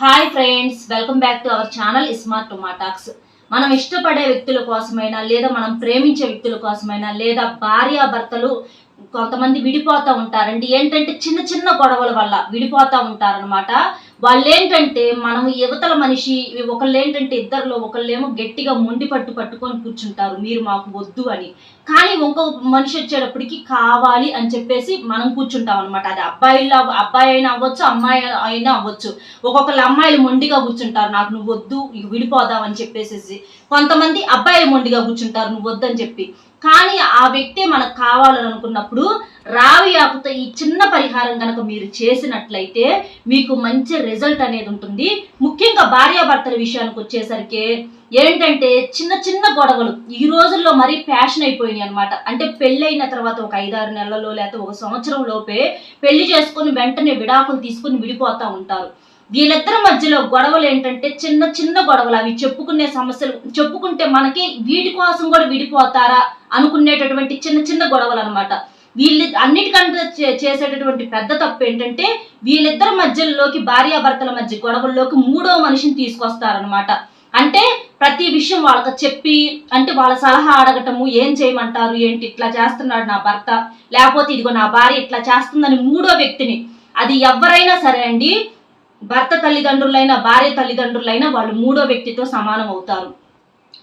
Hi friends welcome back to our channel smart టొమాటాక్స్ మనం ఇష్టపడే వ్యక్తుల కోసమైనా లేదా మనం ప్రేమించే వ్యక్తుల కోసమైనా లేదా భార్యాభర్తలు కొంతమంది విడిపోతూ ఉంటారండి. ఏంటంటే చిన్న చిన్న గొడవల వల్ల విడిపోతూ ఉంటారనమాట వాళ్ళు ఏంటంటే మనం యువతల మనిషి ఒకళ్ళు ఏంటంటే ఇద్దరిలో ఒకళ్ళేమో గట్టిగా మొండి పట్టు పట్టుకొని కూర్చుంటారు మీరు మాకు వద్దు అని. కానీ ఇంకో మనిషి వచ్చేటప్పటికి కావాలి అని చెప్పేసి మనం కూర్చుంటాం అనమాట అది అబ్బాయిలో అబ్బాయి అయినా అవ్వచ్చు అమ్మాయి అయినా అవ్వచ్చు. ఒక్కొక్కరు అమ్మాయిలు మొండిగా కూర్చుంటారు నాకు నువ్వు వద్దు ఇక విడిపోదాం అని చెప్పేసేసి. కొంతమంది అబ్బాయిలు మొండిగా కూర్చుంటారు నువ్వు వద్దని చెప్పి. కానీ ఆ వ్యక్తే మనకు కావాలని అనుకున్నప్పుడు రావి ఆకుతో ఈ చిన్న పరిహారం కనుక మీరు చేసినట్లయితే మీకు మంచి రిజల్ట్ అనేది ఉంటుంది. ముఖ్యంగా భార్యాభర్తల విషయానికి వచ్చేసరికి ఏంటంటే చిన్న చిన్న గొడవలు ఈ రోజుల్లో మరీ ఫ్యాషన్ అయిపోయినాయి అనమాట అంటే పెళ్ళైన తర్వాత ఒక ఐదారు నెలల్లో లేకపోతే ఒక సంవత్సరం లోపే పెళ్ళి చేసుకుని వెంటనే విడాకులు తీసుకుని విడిపోతూ ఉంటారు. వీళ్ళిద్దరి మధ్యలో గొడవలు ఏంటంటే చిన్న చిన్న గొడవలు. అవి చెప్పుకునే సమస్యలు చెప్పుకుంటే మనకి వీటి కోసం కూడా విడిపోతారా అనుకునేటటువంటి చిన్న చిన్న గొడవలు అనమాట వీళ్ళు అన్నిటికంటే చేసేటటువంటి పెద్ద తప్పు ఏంటంటే వీళ్ళిద్దరి మధ్యలోకి భార్యాభర్తల మధ్య గొడవల్లోకి మూడో మనిషిని తీసుకొస్తారనమాట అంటే ప్రతి విషయం వాళ్ళకి చెప్పి అంటే వాళ్ళ సలహా అడగటము ఏం చేయమంటారు ఏంటి ఇట్లా చేస్తున్నాడు నా భర్త లేకపోతే ఇదిగో నా భార్య ఇట్లా చేస్తుందని మూడో వ్యక్తిని. అది ఎవరైనా సరే అండి భర్త తల్లిదండ్రులైనా భార్య తల్లిదండ్రులైనా వాళ్ళు మూడో వ్యక్తితో సమానం అవుతారు.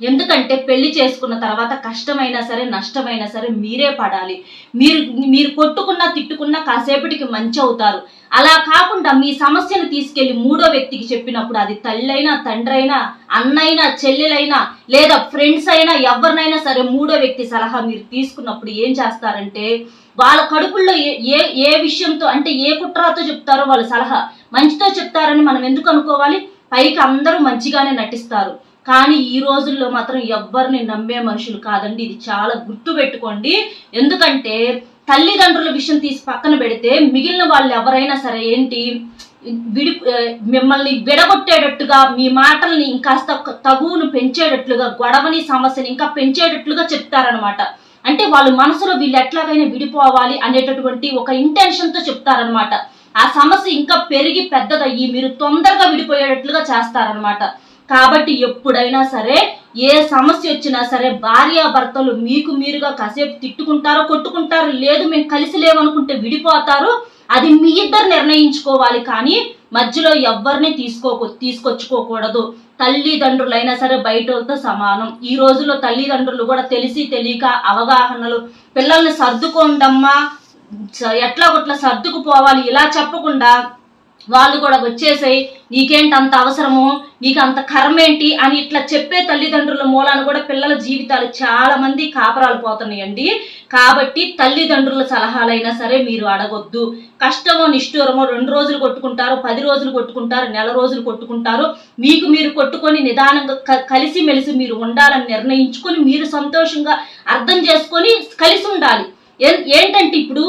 ఎందుకంటే పెళ్ళి చేసుకున్న తర్వాత కష్టమైనా సరే నష్టమైనా సరే మీరే పడాలి. మీరు మీరు కొట్టుకున్నా తిట్టుకున్నా కాసేపటికి మంచి అవుతారు. అలా కాకుండా మీ సమస్యను తీసుకెళ్ళి మూడో వ్యక్తికి చెప్పినప్పుడు అది తల్లైనా తండ్రైనా అన్నైనా చెల్లెలైనా లేదా ఫ్రెండ్స్ అయినా ఎవరినైనా సరే మూడో వ్యక్తి సలహా మీరు తీసుకున్నప్పుడు ఏం చేస్తారంటే వాళ్ళ కడుపుల్లో ఏ ఏ ఏ విషయంతో అంటే ఏ కుట్రాతో చెప్తారో వాళ్ళ సలహా మంచితో చెప్తారని మనం ఎందుకు అనుకోవాలి? పైకి అందరూ మంచిగానే నటిస్తారు. కానీ ఈ రోజుల్లో మాత్రం ఎవ్వరిని నమ్మే మనుషులు కాదండి. ఇది చాలా గుర్తు పెట్టుకోండి. ఎందుకంటే తల్లిదండ్రుల విషయం తీసి పక్కన పెడితే మిగిలిన వాళ్ళు ఎవరైనా సరే ఏంటి విడి మిమ్మల్ని విడగొట్టేటట్టుగా మీ మాటల్ని ఇంకాస్త తగువును పెంచేటట్లుగా గొడవని సమస్యని ఇంకా పెంచేటట్లుగా చెప్తారనమాట అంటే వాళ్ళ మనసులో వీళ్ళు ఎట్లాగైనా విడిపోవాలి అనేటటువంటి ఒక ఇంటెన్షన్తో చెప్తారనమాట ఆ సమస్య ఇంకా పెరిగి పెద్దదయ్యి మీరు తొందరగా విడిపోయేటట్లుగా చేస్తారనమాట కాబట్టి ఎప్పుడైనా సరే ఏ సమస్య వచ్చినా సరే భార్యాభర్తలు మీకు మీరుగా కాసేపు తిట్టుకుంటారో కొట్టుకుంటారు లేదు మేము కలిసి లేవనుకుంటే విడిపోతారు. అది మీ ఇద్దరు నిర్ణయించుకోవాలి కానీ మధ్యలో ఎవరిని తీసుకో తీసుకొచ్చుకోకూడదు. తల్లిదండ్రులైనా సరే బయట సమానం. ఈ రోజుల్లో తల్లిదండ్రులు కూడా తెలిసి తెలియక అవగాహనలు పిల్లల్ని సర్దుకోండమ్మా ఎట్లా కొట్లా సర్దుకుపోవాలి ఇలా చెప్పకుండా వాళ్ళు కూడా వచ్చేసాయి నీకేంటి అంత అవసరము? నీకు అంత కర్మేంటి? అని ఇట్లా చెప్పే తల్లిదండ్రుల మూలాన కూడా పిల్లల జీవితాలు చాలా మంది కాపరాలు పోతున్నాయండి. కాబట్టి తల్లిదండ్రుల సలహాలైనా సరే మీరు అడగొద్దు. కష్టమో నిష్ఠూరమో రెండు రోజులు కొట్టుకుంటారు పది రోజులు కొట్టుకుంటారు నెల రోజులు కొట్టుకుంటారు. మీకు మీరు కొట్టుకొని నిదానంగా క- కలిసి మెలిసి మీరు ఉండాలని నిర్ణయించుకొని మీరు సంతోషంగా అర్థం చేసుకొని కలిసి ఉండాలి. ఏంటంటే ఇప్పుడు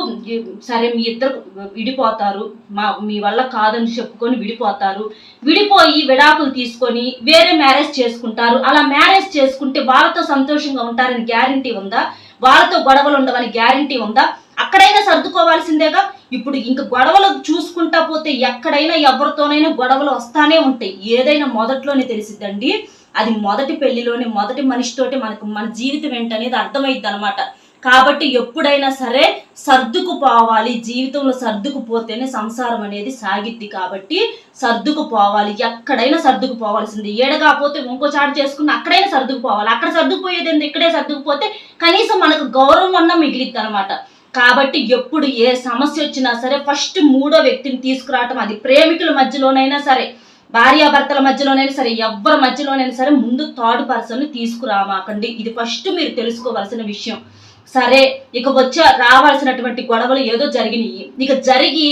సరే మీ ఇద్దరు విడిపోతారు మా మీ వల్ల కాదని చెప్పుకొని విడిపోతారు. విడిపోయి విడాకులు తీసుకొని వేరే మ్యారేజ్ చేసుకుంటారు. అలా మ్యారేజ్ చేసుకుంటే వాళ్ళతో సంతోషంగా ఉంటారని గ్యారంటీ ఉందా? వాళ్ళతో గొడవలు ఉండవని గ్యారంటీ ఉందా? అక్కడైనా సర్దుకోవాల్సిందేగా? ఇప్పుడు ఇంక గొడవలు చూసుకుంటా పోతే ఎక్కడైనా ఎవరితోనైనా గొడవలు వస్తానే ఉంటాయి. ఏదైనా మొదట్లోనే తెలిసిద్దండి. అది మొదటి పెళ్ళిలోనే మొదటి మనిషితోటి మనకు మన జీవితం ఏంటనేది అర్థమైద్ది అనమాట కాబట్టి ఎప్పుడైనా సరే సర్దుకుపోవాలి. జీవితంలో సర్దుకుపోతేనే సంసారం అనేది సాగిద్ది కాబట్టి సర్దుకుపోవాలి. ఎక్కడైనా సర్దుకుపోవాల్సింది. ఏడగాపోతే ఇంకో చాటు చేసుకుని అక్కడైనా సర్దుకుపోవాలి. అక్కడ సర్దుకుపోయేది ఎందుకు ఇక్కడే సర్దుకుపోతే కనీసం మనకు గౌరవం అన్నా మిగిలిద్ది అనమాట కాబట్టి ఎప్పుడు ఏ సమస్య వచ్చినా సరే ఫస్ట్ మూడో వ్యక్తిని తీసుకురావటం అది ప్రేమికుల మధ్యలోనైనా సరే భార్యాభర్తల మధ్యలోనైనా సరే ఎవరి మధ్యలోనైనా సరే ముందు థర్డ్ పర్సన్ తీసుకురామాకండి. ఇది ఫస్ట్ మీరు తెలుసుకోవాల్సిన విషయం. సరే ఇక వచ్చే రావాల్సినటువంటి గొడవలు ఏదో జరిగినాయి ఇక జరిగి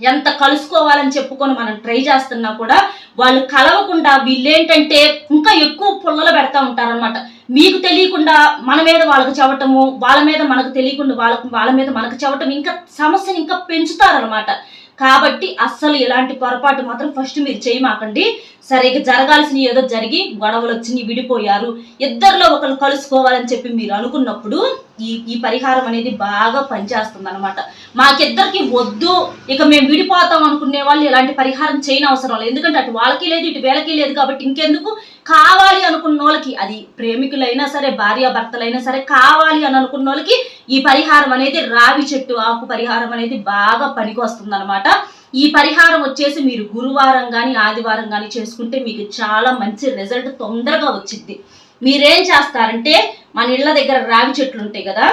ఎంత కలుసుకోవాలని చెప్పుకొని మనం ట్రై చేస్తున్నా కూడా వాళ్ళు కలవకుండా వీళ్ళేంటంటే ఇంకా ఎక్కువ పుల్లలు పెడతా ఉంటారనమాట మీకు తెలియకుండా మన మీద వాళ్ళకు చెవటము వాళ్ళ మీద మనకు తెలియకుండా వాళ్ళకు వాళ్ళ మీద మనకు చెవటం ఇంకా సమస్యను ఇంకా పెంచుతారనమాట కాబట్టి అస్సలు ఇలాంటి పొరపాటు మాత్రం ఫస్ట్ మీరు చేయమాకండి. సరే ఇక జరగాల్సిన ఏదో జరిగి గొడవలు వచ్చి విడిపోయారు. ఇద్దరిలో ఒకరు కలుసుకోవాలని చెప్పి మీరు అనుకున్నప్పుడు ఈ ఈ పరిహారం అనేది బాగా పనిచేస్తుంది అనమాట మాకిద్దరికి వద్దు ఇక మేము విడిపోతాం అనుకునే వాళ్ళు ఇలాంటి పరిహారం చేయని అవసరం లేదు. ఎందుకంటే అటు వాళ్ళకి లేదు ఇటు వీళ్ళకి లేదు కాబట్టి ఇంకెందుకు? కావాలి అనుకున్న వాళ్ళకి అది ప్రేమికులైనా సరే భార్యాభర్తలైనా సరే కావాలి అని అనుకున్న వాళ్ళకి ఈ పరిహారం అనేది రావి చెట్టు ఆకు పరిహారం అనేది బాగా పనికి వస్తుంది ఈ పరిహారం వచ్చేసి మీరు గురువారం కానీ ఆదివారం కానీ చేసుకుంటే మీకు చాలా మంచి రిజల్ట్ తొందరగా వచ్చింది మీరేం చేస్తారంటే మన ఇళ్ళ దగ్గర రావి చెట్లు ఉంటాయి కదా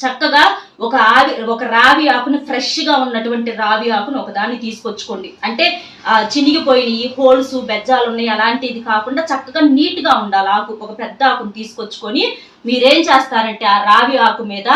చక్కగా ఒక ఆవి ఒక రావి ఆకుని ఫ్రెష్గా ఉన్నటువంటి రావి ఆకును ఒక దాన్ని తీసుకొచ్చుకోండి. అంటే చినిగిపోయినాయి చినిగిపోయినవి హోల్స్ బెజ్జాలు ఉన్నాయి అలాంటిది కాకుండా చక్కగా నీట్గా ఉండాలి ఆకు ఒక పెద్ద ఆకుని తీసుకొచ్చుకొని మీరేం చేస్తారంటే ఆ రావి ఆకు మీద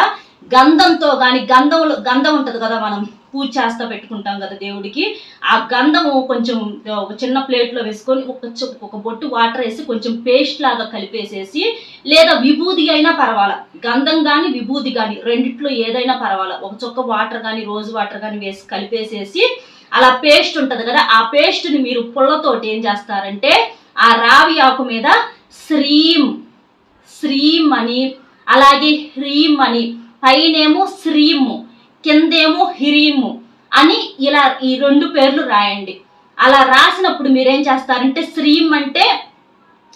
గంధంతో కానీ గంధం గంధం ఉంటుంది కదా మనం పూజ చేస్తా పెట్టుకుంటాం కదా దేవుడికి ఆ గంధము కొంచెం ఒక చిన్న ప్లేట్లో వేసుకొని ఒక ఒక బొట్టు వాటర్ వేసి కొంచెం పేస్ట్ లాగా కలిపేసేసి లేదా విభూది అయినా పర్వాలా గంధం కానీ విభూది కానీ రెండిట్లో ఏదైనా పర్వాలా ఒక చొక్క వాటర్ కానీ రోజు వాటర్ కానీ వేసి కలిపేసేసి అలా పేస్ట్ ఉంటుంది కదా ఆ పేస్ట్ని మీరు పుల్లతోటి ఏం చేస్తారంటే ఆ రావి ఆకు మీద శ్రీం శ్రీం అని అలాగే హ్రీం అని పైనేమో శ్రీము కిందేమో హిరీము అని ఇలా ఈ రెండు పేర్లు రాయండి. అలా రాసినప్పుడు మీరేం చేస్తారంటే శ్రీం అంటే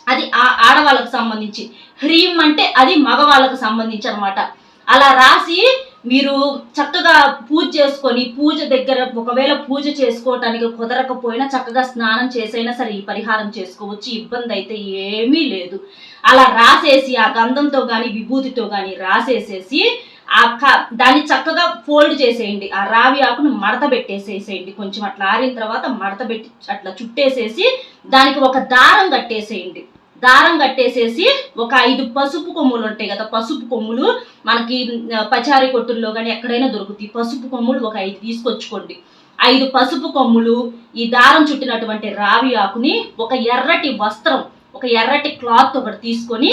అది ఆ- ఆడవాళ్ళకు సంబంధించి హ్రీం అంటే అది మగవాళ్ళకు సంబంధించి అనమాట అలా రాసి మీరు చక్కగా పూజ చేసుకొని పూజ దగ్గర ఒకవేళ పూజ చేసుకోవటానికి కుదరకపోయినా చక్కగా స్నానం చేసైనా సరే ఈ పరిహారం చేసుకోవచ్చు ఇబ్బంది అయితే ఏమీ లేదు. అలా రాసేసి ఆ గంధంతో కానీ విభూతితో కానీ రాసేసేసి ఆ దాన్ని చక్కగా ఫోల్డ్ చేసేయండి. ఆ రావి ఆకును మడత పెట్టేసేసేయండి. కొంచెం అట్లా ఆరిన తర్వాత మడత పెట్టి అట్లా చుట్టేసేసి దానికి ఒక దారం కట్టేసేయండి. దారం కట్టేసేసి ఒక ఐదు పసుపు కొమ్ములు ఉంటాయి కదా పసుపు కొమ్ములు మనకి పచారి పచారీ కొట్టుల్లో కానీ ఎక్కడైనా దొరుకుతాయి. పసుపు కొమ్ములు ఒక ఐదు తీసుకొచ్చుకోండి. ఐదు పసుపు కొమ్ములు ఈ దారం చుట్టినటువంటి రావి ఆకుని ఒక ఎర్రటి వస్త్రం ఒక ఎర్రటి క్లాత్ ఒకటి తీసుకొని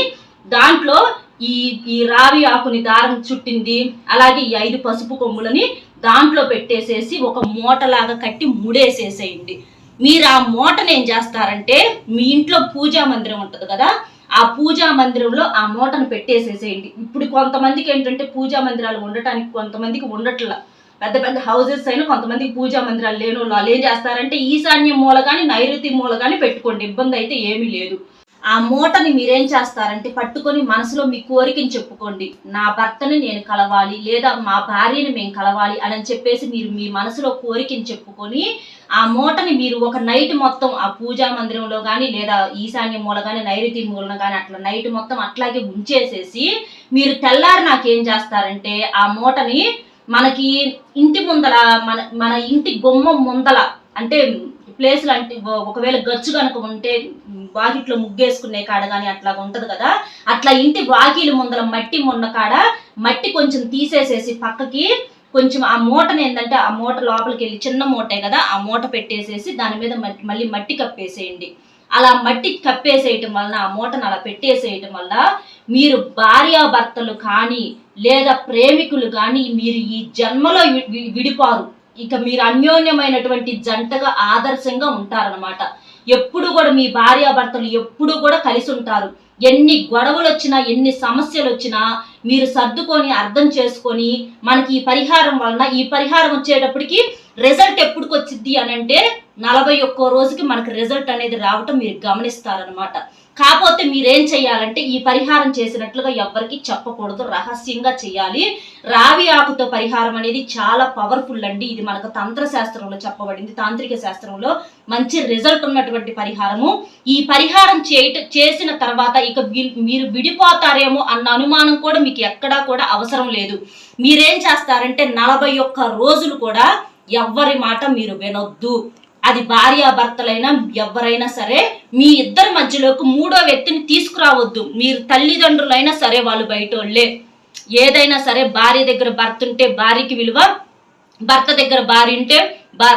దాంట్లో ఈ ఈ రావి ఆకుని దారం చుట్టింది అలాగే ఈ ఐదు పసుపు కొమ్ములని దాంట్లో పెట్టేసేసి ఒక మూటలాగా కట్టి ముడేసేసేయండి. మీరు ఆ మూటను ఏం చేస్తారంటే మీ ఇంట్లో పూజా మందిరం ఉంటుంది కదా ఆ పూజా మందిరంలో ఆ మూటను పెట్టేసేసేయండి. ఇప్పుడు కొంతమందికి ఏంటంటే పూజా మందిరాలు ఉండటానికి కొంతమందికి ఉండట్లా. పెద్ద పెద్ద హౌసెస్ అయినా కొంతమందికి పూజా మందిరాలు లేని వాళ్ళు వాళ్ళు ఏం చేస్తారంటే ఈశాన్యం మూల కానీ నైరుతి మూల కానీ పెట్టుకోండి. ఇబ్బంది అయితే ఏమీ లేదు. ఆ మూటని మీరేం చేస్తారంటే పట్టుకొని మనసులో మీ కోరికని చెప్పుకోండి. నా భర్తని నేను కలవాలి లేదా మా భార్యని మేము కలవాలి అని చెప్పేసి మీరు మీ మనసులో కోరికని చెప్పుకొని ఆ మూటని మీరు ఒక నైట్ మొత్తం ఆ పూజా మందిరంలో కానీ లేదా ఈశాన్య మూల కానీ నైరుతి మూలన కానీ అట్లా నైట్ మొత్తం అట్లాగే ఉంచేసేసి మీరు తెల్లారి నాకేం చేస్తారంటే ఆ మూటని మనకి ఇంటి ముందల మన మన ఇంటి గుమ్మం ముందల అంటే ప్లేస్ లాంటి ఒకవేళ గచ్చు కనుక ఉంటే వాకిట్లో ముగ్గేసుకునే కాడ కానీ అట్లా ఉంటది కదా అట్లా ఇంటి వాకిలి ముందల మట్టి మొన్న కాడ మట్టి కొంచెం తీసేసేసి పక్కకి కొంచెం ఆ మూటని ఏంటంటే ఆ మూట లోపలికి వెళ్ళి చిన్న మూటే కదా ఆ మూట పెట్టేసేసి దాని మీద మళ్ళీ మట్టి కప్పేసేయండి. అలా మట్టి కప్పేసేయటం వలన ఆ మూటను అలా పెట్టేసేయటం వల్ల మీరు భార్యాభర్తలు కానీ లేదా ప్రేమికులు కానీ మీరు ఈ జన్మలో విడిపారు. ఇక మీరు అన్యోన్యమైనటువంటి జంటగా ఆదర్శంగా ఉంటారనమాట ఎప్పుడు కూడా మీ భార్యాభర్తలు ఎప్పుడు కూడా కలిసి ఉంటారు. ఎన్ని గొడవలు వచ్చినా ఎన్ని సమస్యలు వచ్చినా మీరు సర్దుకొని అర్థం చేసుకొని మనకి ఈ పరిహారం వలన ఈ పరిహారం వచ్చేటప్పటికి రిజల్ట్ ఎప్పుడుకి అని అంటే నలభై ఒక్కో రోజుకి మనకి రిజల్ట్ అనేది రావటం మీరు గమనిస్తారనమాట కాకపోతే మీరేం చేయాలంటే ఈ పరిహారం చేసినట్లుగా ఎవ్వరికి చెప్పకూడదు రహస్యంగా చేయాలి రావి ఆకుతో పరిహారం అనేది చాలా పవర్ఫుల్ అండి. ఇది మనకు తంత్ర శాస్త్రంలో చెప్పబడింది తాంత్రిక శాస్త్రంలో మంచి రిజల్ట్ ఉన్నటువంటి పరిహారము. ఈ పరిహారం చేయట చేసిన తర్వాత ఇక మీరు విడిపోతారేమో అన్న అనుమానం కూడా మీకు ఎక్కడా కూడా అవసరం లేదు. మీరేం చేస్తారంటే నలభై ఒక్క రోజులు కూడా ఎవ్వరి మాట మీరు వినొద్దు. అది భార్యాభర్తలైనా ఎవరైనా సరే మీ ఇద్దరి మధ్యలోకి మూడో వ్యక్తిని తీసుకురావద్దు. మీరు తల్లిదండ్రులైనా సరే వాళ్ళు బయట వాళ్ళే ఏదైనా సరే భార్య దగ్గర భర్త ఉంటే భార్యకి విలువ భర్త దగ్గర భార్య ఉంటే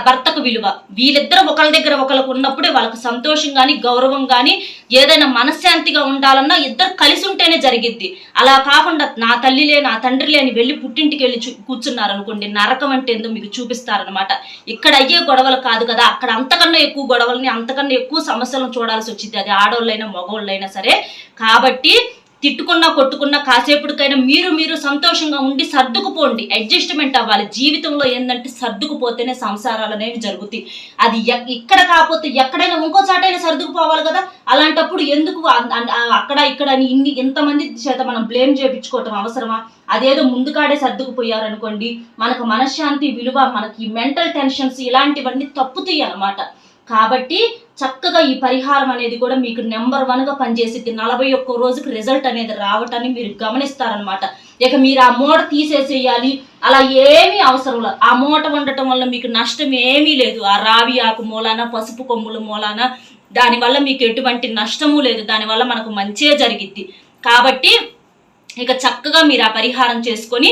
భర్తకు విలువ. వీళ్ళిద్దరు ఒకళ్ళ దగ్గర ఒకళ్ళకు ఉన్నప్పుడే వాళ్ళకి సంతోషం కానీ గౌరవం కానీ ఏదైనా మనశ్శాంతిగా ఉండాలన్నా ఇద్దరు కలిసి ఉంటేనే జరిగిద్ది. అలా కాకుండా నా తల్లిలే నా తండ్రి లేని వెళ్ళి పుట్టింటికి వెళ్ళి చూ- కూర్చున్నారు అనుకోండి నరకం అంటే ఏందో మీకు చూపిస్తారనమాట ఇక్కడ అయ్యే గొడవలు కాదు కదా అక్కడ అంతకన్నా ఎక్కువ గొడవల్ని అంతకన్నా ఎక్కువ సమస్యలను చూడాల్సి వచ్చింది అది ఆడవాళ్ళైనా మగవాళ్ళైనా సరే. కాబట్టి తిట్టుకున్నా కొట్టుకున్నా కాసేపటికైనా మీరు మీరు సంతోషంగా ఉండి సర్దుకుపోండి. అడ్జస్ట్మెంట్ అవ్వాలి. జీవితంలో ఏంటంటే సర్దుకుపోతేనే సంసారాలు అనేవి జరుగుతాయి. అది ఇక్కడ కాకపోతే ఎక్కడైనా ఇంకో చాటైనా సర్దుకుపోవాలి కదా? అలాంటప్పుడు ఎందుకు అక్కడ ఇక్కడ అని ఇన్ని ఇంతమంది చేత మనం బ్లేమ్ చేయించుకోవటం అవసరమా? అదేదో ముందుకాడే సర్దుకుపోయారనుకోండి మనకు మనశ్శాంతి విలువ మనకి మెంటల్ టెన్షన్స్ ఇలాంటివన్నీ తప్పుతాయి అన్నమాట. కాబట్టి చక్కగా ఈ పరిహారం అనేది కూడా మీకు నెంబర్ వన్గా పనిచేసిద్ది నలభై ఒక్క రోజుకి రిజల్ట్ అనేది రావటాన్ని మీరు గమనిస్తారనమాట ఇక మీరు ఆ మూట తీసేసేయాలి. అలా ఏమీ అవసరం లేదు. ఆ మూట ఉండటం వల్ల మీకు నష్టం ఏమీ లేదు. ఆ రావి ఆకు మూలాన పసుపు కొమ్ముల మూలాన దానివల్ల మీకు ఎటువంటి నష్టము లేదు. దానివల్ల మనకు మంచే జరిగిద్ది. కాబట్టి ఇక చక్కగా మీరు ఆ పరిహారం చేసుకొని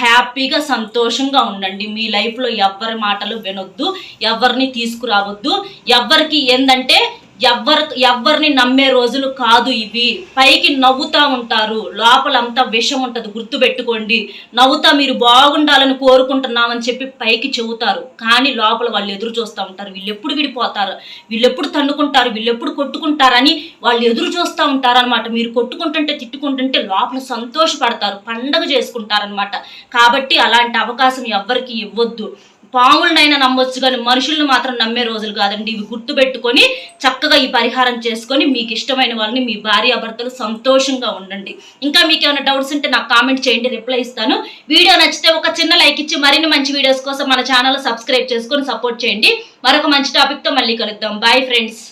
హ్యాపీగా సంతోషంగా ఉండండి. మీ లైఫ్లో ఎవ్వరి మాటలు వినొద్దు ఎవరిని తీసుకురావద్దు. ఎవ్వరికి ఏంటంటే ఎవ్వరు ఎవరిని నమ్మే రోజులు కాదు ఇవి. పైకి నవ్వుతా ఉంటారు. లోపలంతా విషం ఉంటుంది. గుర్తుపెట్టుకోండి. నవ్వుతా మీరు బాగుండాలని కోరుకుంటున్నామని చెప్పి పైకి చెబుతారు. కానీ లోపల వాళ్ళు ఎదురు చూస్తూ ఉంటారు. వీళ్ళు ఎప్పుడు విడిపోతారు? వీళ్ళు ఎప్పుడు తన్నుకుంటారు? వీళ్ళు ఎప్పుడు కొట్టుకుంటారని వాళ్ళు ఎదురు చూస్తూ ఉంటారనమాట మీరు కొట్టుకుంటుంటే తిట్టుకుంటుంటే లోపల సంతోషపడతారు. పండగ చేసుకుంటారనమాట కాబట్టి అలాంటి అవకాశం ఎవ్వరికి ఇవ్వద్దు. పాములనైనా నమ్మొచ్చు కానీ మనుషులను మాత్రం నమ్మే రోజులు కాదండి. ఇవి గుర్తుపెట్టుకొని చక్కగా ఈ పరిహారం చేసుకొని మీకు ఇష్టమైన వాళ్ళని మీ భార్య భర్తలు సంతోషంగా ఉండండి. ఇంకా మీకు ఏమైనా డౌట్స్ ఉంటే నాకు కామెంట్ చేయండి రిప్లై ఇస్తాను. వీడియో నచ్చితే ఒక చిన్న లైక్ ఇచ్చి మరిన్ని మంచి వీడియోస్ కోసం మన ఛానల్ సబ్స్క్రైబ్ చేసుకొని సపోర్ట్ చేయండి. మరొక మంచి టాపిక్తో మళ్ళీ కలుద్దాం. Bye friends